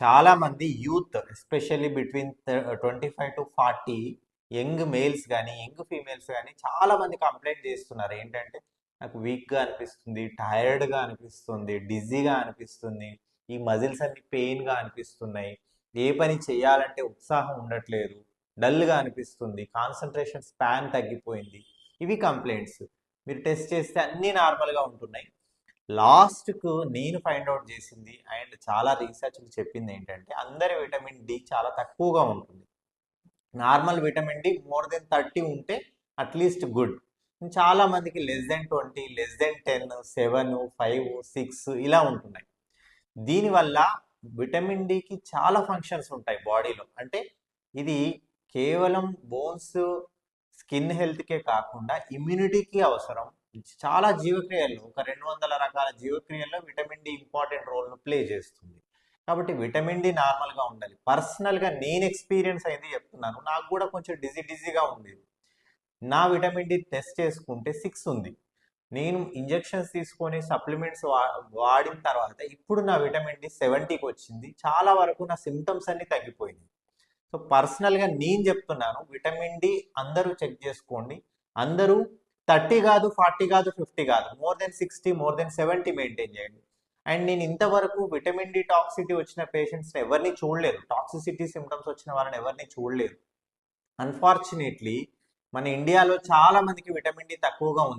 చాలామంది youth especially between twenty five to forty young males కానీ young females కానీ చాలామంది కంప్లైంట్ చేస్తున్నారు. ఏంటంటే నాకు వీక్గా అనిపిస్తుంది టైర్డ్గా అనిపిస్తుంది డిజీగా అనిపిస్తుంది ఈ మజిల్స్ అన్ని పెయిన్గా అనిపిస్తున్నాయి. ఏ పని చేయాలంటే ఉత్సాహం ఉండట్లేదు డల్గా అనిపిస్తుంది కాన్సన్ట్రేషన్ స్పాన్ తగ్గిపోయింది. ఇవి కంప్లైంట్స్. మీరు టెస్ట్ చేస్తే అన్నీ నార్మల్గా ఉంటున్నాయి. లాస్ట్కు నేను ఫైండ్ అవుట్ చేసింది అండ్ చాలా రీసెర్చ్లు చెప్పింది ఏంటంటే అందరి విటమిన్ డి చాలా తక్కువగా ఉంటుంది. Normal vitamin D more than thirty ఉంటే అట్లీస్ట్ గుడ్. చాలా మందికి less than twenty less than ten seven five six ఇలా ఉంటున్నాయి. దీనివల్ల విటమిన్ డికి చాలా ఫంక్షన్స్ ఉంటాయి బాడీలో. అంటే ఇది కేవలం బోన్స్ స్కిన్ హెల్త్కే కాకుండా ఇమ్యూనిటీకి అవసరం చాలా జీవక్రియల్లో ఒక రెండు వందల రకాల జీవక్రియల్లో విటమిన్ డి ఇంపార్టెంట్ రోల్ను ప్లే చేస్తుంది. కాబట్టి విటమిన్ డి నార్మల్గా ఉండాలి. పర్సనల్గా నేను ఎక్స్పీరియన్స్ అయింది చెప్తున్నాను. నాకు కూడా కొంచెం డిజీ డిజీగా ఉండేది. నా విటమిన్ డి టెస్ట్ చేసుకుంటే సిక్స్ ఉంది. నేను ఇంజెక్షన్స్ తీసుకొని సప్లిమెంట్స్ వా వాడిన తర్వాత ఇప్పుడు నా విటమిన్ డి సెవెంటీకి వచ్చింది. చాలా వరకు నా సిమ్టమ్స్ అన్ని తగ్గిపోయింది సో పర్సనల్గా నేను చెప్తున్నాను విటమిన్ డి అందరూ చెక్ చేసుకోండి. అందరూ థర్టీ కాదు ఫార్టీ కాదు ఫిఫ్టీ కాదు. More than sixty more than seventy maintain చేయండి. అండ్ నేను ఇంతవరకు విటమిన్ డి టాక్సిటీ వచ్చిన పేషెంట్స్ని ఎవరిని చూడలేదు. టాక్సిసిటీ సిమ్టమ్స్ వచ్చిన వాళ్ళని ఎవరిని చూడలేదు. అన్ఫార్చునేట్లీ మన ఇండియాలో చాలా మందికి విటమిన్ డి తక్కువగా ఉంది.